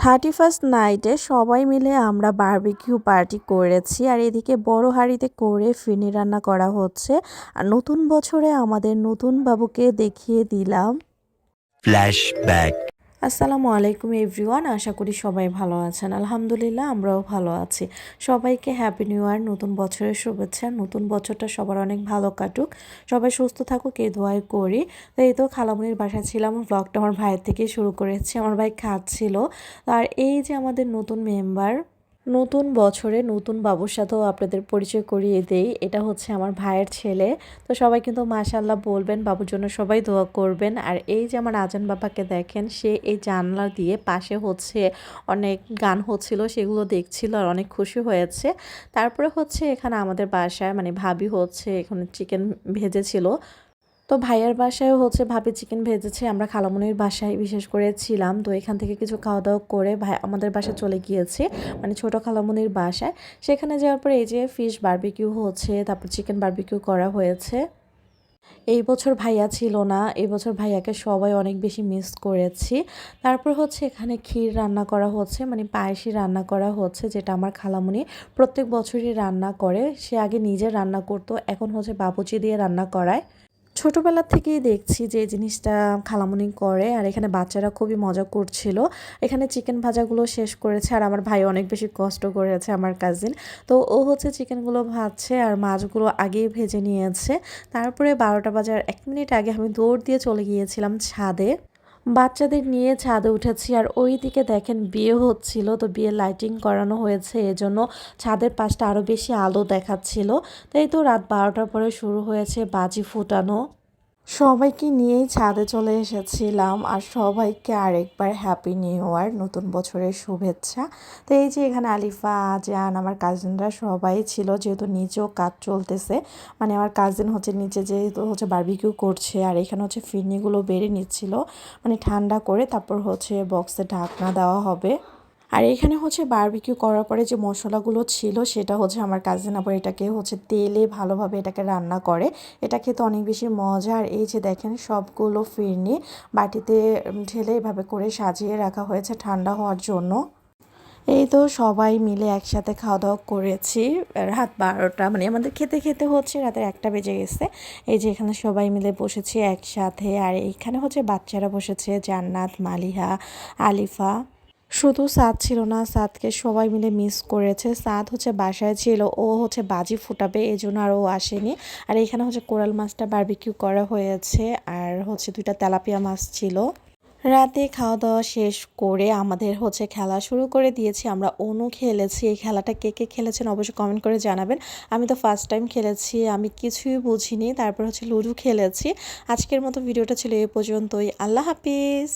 Thirty first নাইটে সবাই মিলে আমরা বার্বিকিউ পার্টি করেছি আর এদিকে বড় হাঁড়িতে করে ফিনি রান্না করা হচ্ছে আর নতুন বছরে আমাদের নতুন বাবুকে দেখিয়ে দিলাম Flashback. আসসালামু আলাইকুম এভরিওয়ান, আশা করি সবাই ভালো আছেন। আলহামদুলিল্লাহ, আমরাও ভালো আছি। সবাইকে হ্যাপি নিউ ইয়ার নতুন বছরের শুভেচ্ছা। নতুন বছরটা সবার অনেক ভালো কাটুক। সবাই সুস্থ থাকুক, এই দোয়াই করি। তো এই তো খালামুনির বাসায় ছিলাম ব্লগটা আমার ভাইয়ের থেকে শুরু করেছি। আমার ভাই খাচ্ছিল। আর এই যে আমাদের নতুন মেম্বার নতুন বছরে নতুন বাবুর সাথেও আপনাদের পরিচয় করিয়ে দেই। এটা হচ্ছে আমার ভাইয়ের ছেলে। তো সবাই কিন্তু মাশাল্লাহ বলবেন, বাবুর জন্য সবাই দোয়া করবেন। আর এই যে আমার আজান বাবাকে দেখেন, সে এই জানলা দিয়ে পাশে হচ্ছে অনেক গান হচ্ছিল, সেগুলো দেখছিল আর অনেক খুশি হয়েছে। তারপরে হচ্ছে এখানে আমাদের বাসায় মানে ভাবি হচ্ছে এখানে চিকেন ভেজেছিল। তো ভাইয়ার বাসায় হচ্ছে ভাবি চিকেন ভেজেছে, আমরা খালামুনির বাসায় বিশেষ করে ছিলাম। তো এখান থেকে কিছু খাওয়া দাওয়া করে ভাই আমাদের বাসায় চলে গিয়েছে মানে ছোট খালামুনির বাসায়। সেখানে যাওয়ার পরে এই যে ফিশ বারবিকিউ হচ্ছে, তারপর চিকেন বারবিকিউ করা হয়েছে। এই বছর ভাইয়া ছিল না, এই বছর ভাইয়াকে সবাই অনেক বেশি মিস করেছি। তারপর হচ্ছে এখানে ক্ষীর রান্না করা হচ্ছে মানে পায়েসি রান্না করা হচ্ছে, যেটা আমার খালামুনি প্রত্যেক বছরই রান্না করে। সে আগে নিজে রান্না করতো, এখন হচ্ছে বাবুচি দিয়ে রান্না করায়। ছোটোবেলা থেকেই দেখছি যে জিনিসটা খালামুনি করে, আর এখানে বাচ্চারা খুবই মজা করছিল। এখানে চিকেন ভাজাগুলো শেষ করেছে, আর আমার ভাই অনেক বেশি কষ্ট করেছে, আমার কাজিন তো ও হচ্ছে চিকেনগুলো ভাজছে, আর মাছগুলো আগেই ভেজে নিয়েছে। তারপরে বারোটা বাজার এক মিনিট আগে আমি দৌড় দিয়ে চলে গিয়েছিলাম ছাদে। বাচ্চাদের নিয়ে ছাদে উঠেছি আর ওই দিকে দেখেন বিয়ে হচ্ছিল, তো বিয়ে লাইটিং করানো হয়েছে, এজন্য ছাদের পাশটা আরও বেশি আলো দেখাচ্ছিল। তাই তো রাত বারোটার পরে শুরু হয়েছে বাজি ফুটানো। সবাইকে নিয়েই ছাদে চলে এসেছিলাম আর সবাইকে আরেকবার হ্যাপি নিউ ইয়ার নতুন বছরের শুভেচ্ছা। তো এই যে এখানে আলিফা, আজান, আমার কাজিনরা সবাই ছিল, যেহেতু নিচেও কাজ চলতেছে। মানে আমার কাজিন হচ্ছে নিচে, যেহেতু হচ্ছে বারবিকিউ করছে, আর এখানে হচ্ছে ফিরনিগুলো বেড়ে নিচ্ছিল। মানে ঠান্ডা করে তারপর হচ্ছে বক্সে ঢাকনা দেওয়া হবে। আর এখানে হচ্ছে বারবিকিউ করার পরে যে মশলাগুলো ছিল, সেটা হচ্ছে আমার কাজিন আবার এটাকে হচ্ছে তেলে ভালোভাবে এটাকে রান্না করে। এটা খেতে অনেক বেশি মজা। আর এই যে দেখেন, সবগুলো ফিরনি বাটিতে ঢেলে এভাবে করে সাজিয়ে রাখা হয়েছে ঠান্ডা হওয়ার জন্য। এই তো সবাই মিলে একসাথে খাওয়া দাওয়া করেছি। রাত বারোটা মানে আমাদের খেতে খেতে হচ্ছে রাতের একটা বেজে গেছে। এই যে এখানে সবাই মিলে বসেছি একসাথে। আর এইখানে হচ্ছে বাচ্চারা বসেছে, জান্নাত, মালিহা, আলিফা। শুধু সাদ ছিল না, সাদকে সবাই মিলে মিস করেছে। সাদ হচ্ছে বাসায় ছিল, ও হচ্ছে বাজি ফুটাবে এই জন্য আর ও আসেনি। আর এখানে হচ্ছে কোরাল মাছটা বারবিকিউ করা হয়েছে, আর হচ্ছে দুইটা তেলাপিয়া মাছ ছিল। রাতে খাওয়া দাওয়া শেষ করে আমাদের হচ্ছে খেলা শুরু করে দিয়েছি। আমরা অনু খেলেছি, এই খেলাটা কে কে খেলেছেন অবশ্যই কমেন্ট করে জানাবেন। আমি তো ফার্স্ট টাইম খেলেছি, আমি কিছুই বুঝিনি, তারপর হচ্ছে লুডু খেলেছি। আজকের মতো ভিডিওটা ছিল এ পর্যন্তই। আল্লাহ হাফিজ!